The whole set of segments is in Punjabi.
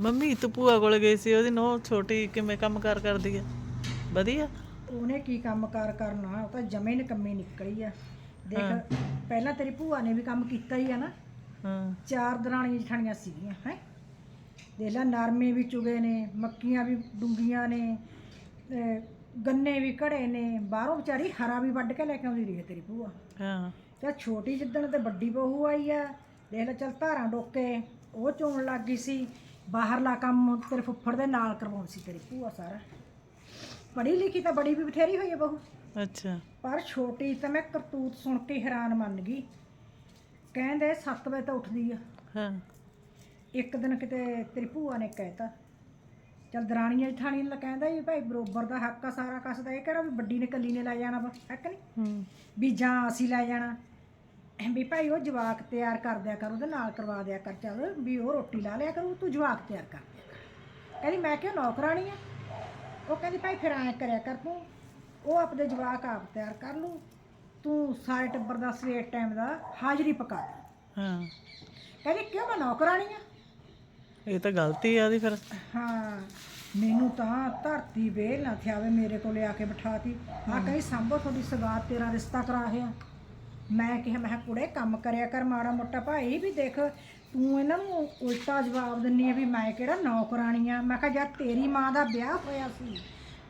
ਮੰਮੀ ਤੂੰ ਭੂਆ ਕੋਲ ਗਈ ਸੀ ਉਹਦੀ ਨੋ ਛੋਟੀ ਕਿਵੇਂ ਕੰਮ ਕਾਰ ਕਰਦੀ ਆ? ਵਧੀਆ? ਉਹਨੇ ਕੀ ਕੰਮ ਕਾਰ ਕਰਨਾ? ਉਹ ਤਾਂ ਜਮੇ ਨਿਕੰਮੀ ਨਿਕਲੀ ਆ। ਦੇਖ ਪਹਿਲਾਂ ਤੇਰੀ ਭੂਆ ਨੇ ਵੀ ਕੰਮ ਕੀਤਾ ਹੀ ਆ ਨਾ। ਹਾਂ। ਚਾਰ ਦਰਾਣੀਆਂ ਜਠਾਣੀਆਂ ਸੀਗੀਆਂ ਹੈ? ਦੇਖ ਲੈ ਨਰਮੇ ਵੀ ਚੁਗੇ ਨੇ ਮੱਕੀਆਂ ਵੀ ਡੁੰਗੀਆਂ ਨੇ ਅਹ ਗੰਨੇ ਵੀ ਘੜੇ ਨੇ ਬਾਹਰੋਂ ਵਿਚਾਰੀ ਹਰਾ ਵੀ ਵੱਢ ਕੇ ਲੈ ਕੇ ਆਉਂਦੀ ਰਹੀ ਹੈ ਤੇਰੀ ਭੂਆ। ਹਾਂ। ਤੇ ਛੋਟੀ ਜਿੱਦਣ ਤੇ ਵੱਡੀ ਬਹੂ ਆਈ ਆ ਦੇਖ ਲੈ ਚਲ ਧਾਰਾਂ ਡੋਕੇ ਉਹ ਚੋਣ ਲੱਗ ਗਈ ਸੀ। ਬਾਹਰਲਾ ਕੰਮ ਤੇਰੇ ਫੁੱਫੜ ਦੇ ਨਾਲ ਕਰਵਾਉਣ ਸੀ ਤੇਰੀ ਭੂਆ ਸਾਰਾ। ਪੜ੍ਹੀ ਲਿਖੀ ਤਾਂ ਬੜੀ ਵੀ ਬਥੇਰੀ ਹੋਈ ਹੈ ਬਹੂ। ਅੱਛਾ। ਪਰ ਛੋਟੀ ਤਾਂ ਮੈਂ ਕਰਤੂਤ ਸੁਣ ਕੇ ਹੈਰਾਨ ਮੰਨ ਗਈ। ਕਹਿੰਦੇ 7 ਵਜੇ ਤਾਂ ਉੱਠਦੀ ਆ। ਹਾਂ। ਇੱਕ ਦਿਨ ਕਿਤੇ ਤੇਰੀ ਭੂਆ ਨੇ ਕਹਿਤਾ ਚਲ ਦਰਾਣੀਆਂ ਜਠਾਣੀ ਨੇ ਕਹਿੰਦਾ ਵੀ ਭਾਈ ਬਰੋਬਰ ਦਾ ਹੱਕ ਆ ਸਾਰਾ ਕਸ ਦਾ ਇਹ ਕਿਹੜਾ ਵੀ ਵੱਡੀ ਨੇ ਕੱਲੀ ਨੇ ਲੈ ਜਾਣਾ ਵਾ ਹੈ ਕਿ ਨਹੀਂ? ਹੂੰ। ਵੀ ਜਾਂ ਅਸੀਂ ਲੈ ਜਾਣਾ। ਵੀ ਭਾਈ ਉਹ ਜਵਾਕ ਤਿਆਰ ਕਰ ਦਿਆ ਕਰ ਉਹਦੇ ਨਾਲ ਕਰਵਾ ਦਿਆ ਕਰ ਚੱਲ ਵੀ ਉਹ ਰੋਟੀ ਲਾ ਲਿਆ ਕਰੂ ਤੂੰ ਜਵਾਕ ਤਿਆਰ ਕਰ ਦਿਆ ਕਰ। ਕਹਿੰਦੀ ਮੈਂ ਕਿਹਾ ਨੌਕਰਾਣੀ ਆ? ਉਹ ਕਹਿੰਦੀ ਭਾਈ ਫਿਰ ਐਂ ਕਰਿਆ ਕਰ ਤੂੰ ਉਹ ਆਪਦੇ ਜਵਾਕ ਆਪ ਤਿਆਰ ਕਰ ਲੂ ਤੂੰ ਸਾਰੇ ਟੱਬਰ ਦਾ ਸਵੇਰ ਟਾਈਮ ਦਾ ਹਾਜ਼ਰੀ ਪਕਾ ਦੇ। ਹਾਂ। ਕਹਿੰਦੀ ਕਿਉਂ ਮੈਂ ਨੌਕਰਾਣੀ ਆ? ਇਹ ਤਾਂ ਗਲਤੀ ਆ ਉਹਦੀ ਫਿਰ। ਹਾਂ ਮੈਨੂੰ ਤਾਂ ਧਰਤੀ ਵੇਲ ਨਾ ਥਿਆਵੇ ਮੇਰੇ ਕੋਲੇ ਆ ਕੇ ਬਿਠਾਤੀ। ਆ ਕਹੀ ਸੰਭੋ ਤੁਹਾਡੀ ਸਗਾਤ ਤੇਰਾ ਰਿਸ਼ਤਾ ਕਰਾ ਰਿਹਾ। ਮੈਂ ਕਿਹਾ ਮੈਂ ਕਿਹਾ ਕੁੜੇ ਕੰਮ ਕਰਿਆ ਕਰ ਮਾੜਾ ਮੋਟਾ ਭਾਈ ਵੀ ਦੇਖ ਤੂੰ ਇਹਨਾਂ ਨੂੰ ਉਲਟਾ ਜਵਾਬ ਦਿੰਨੀ ਆ ਵੀ ਮੈਂ ਕਿਹੜਾ ਨੌਕਰਾਣੀ ਆ। ਮੈਂ ਕਿਹਾ ਜਦ ਤੇਰੀ ਮਾਂ ਦਾ ਵਿਆਹ ਹੋਇਆ ਸੀ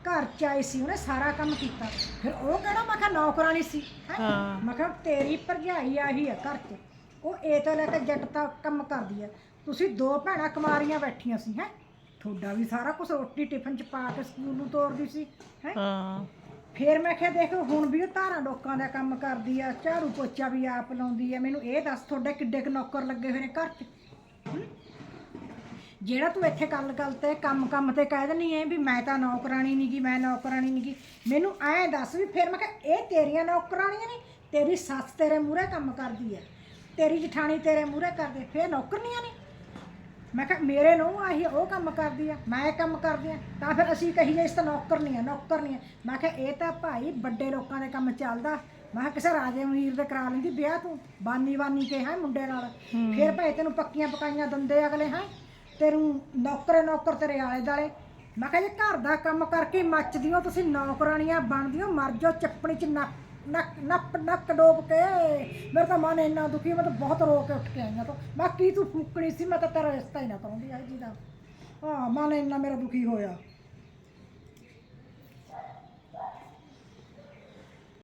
ਘਰ ਚ ਆਈ ਸੀ ਉਹਨੇ ਸਾਰਾ ਕੰਮ ਕੀਤਾ। ਫਿਰ ਉਹ ਕਿਹੜਾ ਮੈਂ ਕਿਹਾ ਨੌਕਰਾਣੀ ਸੀ ਹੈਂ? ਹਾਂ। ਮੈਂ ਕਿਹਾ ਤੇਰੀ ਭਰਜਾਈ ਆਹੀ ਆ ਘਰ 'ਚ। ਉਹ ਇਹ ਤਾਂ ਲੈ ਕੇ ਜੱਟ ਤਾਂ ਕੰਮ ਕਰਦੀ ਆ। ਤੁਸੀਂ ਦੋ ਭੈਣਾਂ ਕੁਮਾਰੀਆਂ ਬੈਠੀਆਂ ਸੀ ਹੈ? ਤੁਹਾਡਾ ਵੀ ਸਾਰਾ ਕੁਝ ਰੋਟੀ ਟਿਫਨ 'ਚ ਪਾ ਕੇ ਸਕੂਲ ਨੂੰ ਤੋਰਦੀ ਸੀ ਹੈ? ਹਾਂ। ਫੇਰ ਮੈਂ ਕਿਹਾ ਦੇਖ ਹੁਣ ਵੀ ਉਹ ਧਾਰਾਂ ਲੋਕਾਂ ਦਾ ਕੰਮ ਕਰਦੀ ਆ, ਝਾੜੂ ਪੋਚਾ ਵੀ ਆਪ ਲਾਉਂਦੀ ਆ। ਮੈਨੂੰ ਇਹ ਦੱਸ ਤੁਹਾਡੇ ਕਿੱਡੇ ਕੁ ਨੌਕਰ ਲੱਗੇ ਹੋਏ ਨੇ ਘਰ 'ਚ? ਹਮ? ਜਿਹੜਾ ਤੂੰ ਇੱਥੇ ਗੱਲ ਗੱਲ ਤੇ ਕੰਮ ਕੰਮ ਤੇ ਕਹਿ ਦਿੰਦੀ ਐ ਵੀ ਮੈਂ ਤਾਂ ਨੌਕਰਾਣੀ ਨਹੀਂ ਗੀ, ਮੈਂ ਨੌਕਰਾਣੀ ਨਹੀਂ ਗੀ। ਮੈਨੂੰ ਐਂ ਦੱਸ ਵੀ ਫਿਰ ਮੈਂ ਕਿਹਾ ਇਹ ਤੇਰੀਆਂ ਨੌਕਰਾਣੀਆਂ ਨੇ, ਤੇਰੀ ਸੱਸ ਤੇਰੇ ਮੂਹਰੇ ਕੰਮ ਕਰਦੀ ਐ, ਤੇਰੀ ਜਠਾਣੀ ਤੇਰੇ ਮੂਹਰੇ ਕਰਦੇ ਫਿਰ ਨੌਕਰਨੀਆਂ ਨੇ? ਮੈਂ ਕਿਹਾ ਮੇਰੇ ਨੂੰ ਆਹੀ ਉਹ ਕੰਮ ਕਰਦੀ ਆ ਮੈਂ ਇਹ ਕੰਮ ਕਰਦੀ ਆ। ਤਾਂ ਫਿਰ ਅਸੀਂ ਕਹੀਏ ਇਸ ਤਾਂ ਨੌਕਰ ਨਹੀਂ ਆ ਨੌਕਰ ਨਹੀਂ ਆ। ਮੈਂ ਕਿਹਾ ਇਹ ਤਾਂ ਭਾਈ ਵੱਡੇ ਲੋਕਾਂ ਦੇ ਕੰਮ ਚੱਲਦਾ। ਮੈਂ ਕਿਹਾ ਕਿਸੇ ਰਾਜੇ ਮਹੀਰ ਦੇ ਕਰਾ ਲੈਂਦੀ ਵਿਆਹ ਤੂੰ? ਬਾਨੀ ਬਾਨੀ ਕੇ ਹੈ ਮੁੰਡੇ ਨਾਲ। ਫਿਰ ਭਾਈ ਤੈਨੂੰ ਪੱਕੀਆਂ ਪਕਾਈਆਂ ਦਿੰਦੇ ਅਗਲੇ ਹੈ? ਤੈਨੂੰ ਨੌਕਰੇ ਨੌਕਰ ਤੇਰੇ ਆਲੇ ਦਾਲੇ ਮੈਂ ਕਿਹਾ ਜੇ ਘਰ ਦਾ ਕੰਮ ਕਰਕੇ ਮੱਚਦੀਆਂ ਤੁਸੀਂ ਨੌਕਰਾਣੀਆਂ ਬਣਦੀਆਂ ਮਰ ਜਾਓ ਚੱਪਣੀ ਚ ਨੱਕ ਨੱਕ ਨੱਕ ਨੱਕ ਡੋਬ ਕੇ ਮੇਰਾ ਤਾਂ ਮਨ ਇੰਨਾ ਦੁਖੀ, ਮੈਂ ਤਾਂ ਬਹੁਤ ਰੋ ਕੇ ਉੱਠ ਕੇ ਆਈਆਂ ਤਾਂ। ਮੈਂ ਕੀ ਤੂੰ ਫੂਕਣੀ ਸੀ, ਮੈਂ ਤਾਂ ਤੇਰਾ ਰਿਸ਼ਤਾ ਹੀ ਨਾ ਕਰਾਉਂਦੀ ਆ ਜੀ ਦਾ ਹਾਂ, ਮਨ ਇੰਨਾ ਮੇਰਾ ਦੁਖੀ ਹੋਇਆ।